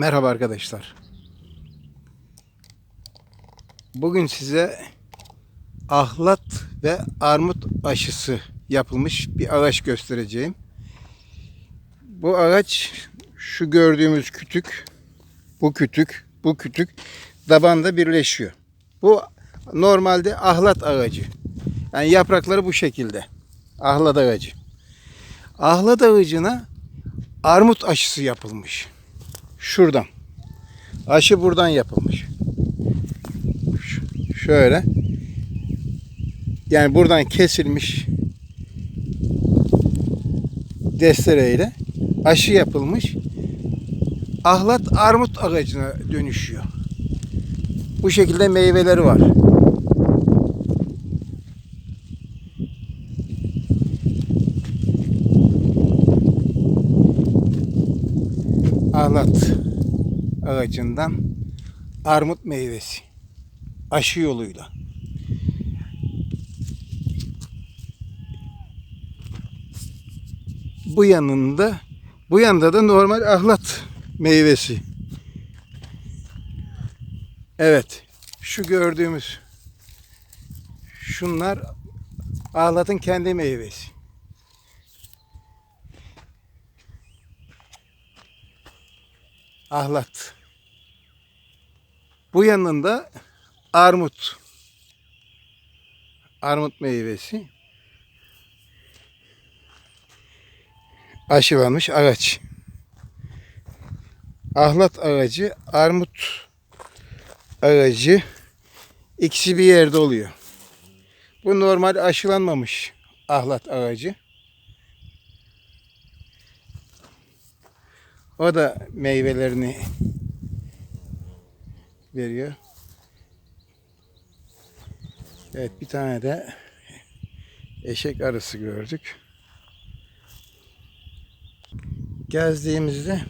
Merhaba arkadaşlar. Bugün size ahlat ve armut aşısı yapılmış bir ağaç göstereceğim. Bu ağaç şu gördüğümüz kütük, bu kütük, bu kütük dabanda birleşiyor. Bu normalde ahlat ağacı. Yani yaprakları bu şekilde. Ahlat ağacı. Ahlat ağacına armut aşısı yapılmış. Şuradan. Aşı buradan yapılmış. Şöyle. Yani buradan kesilmiş destereyle aşı yapılmış. Ahlat armut ağacına dönüşüyor. Bu şekilde meyveleri var. Ahlat ağacından armut meyvesi aşı yoluyla. Bu yanında bu yanda da normal ahlat meyvesi. Evet. Şu gördüğümüz şunlar ahlatın kendi meyvesi. Ahlat. Bu yanında armut. Armut meyvesi. Aşılanmış ağaç. Ahlat ağacı, armut ağacı ikisi bir yerde oluyor. Bu normal aşılanmamış ahlat ağacı. O da meyvelerini veriyor. Evet bir tane de eşek arısı gördük. Gezdiğimizde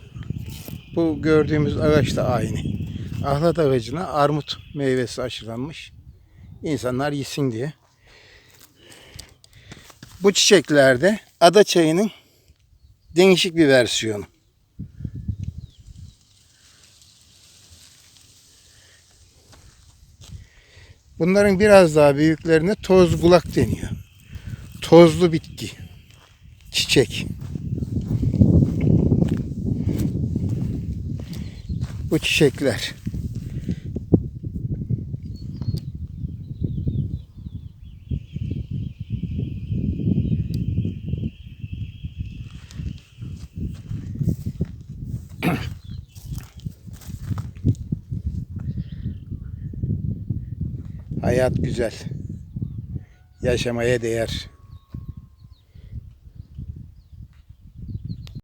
bu gördüğümüz ağaç da aynı. Ahlat ağacına armut meyvesi aşılanmış. İnsanlar yesin diye. Bu çiçeklerde ada çayının değişik bir versiyonu. Bunların biraz daha büyüklerine toz bulak deniyor. Tozlu bitki. Çiçek. Bu çiçekler. Hayat güzel. Yaşamaya değer.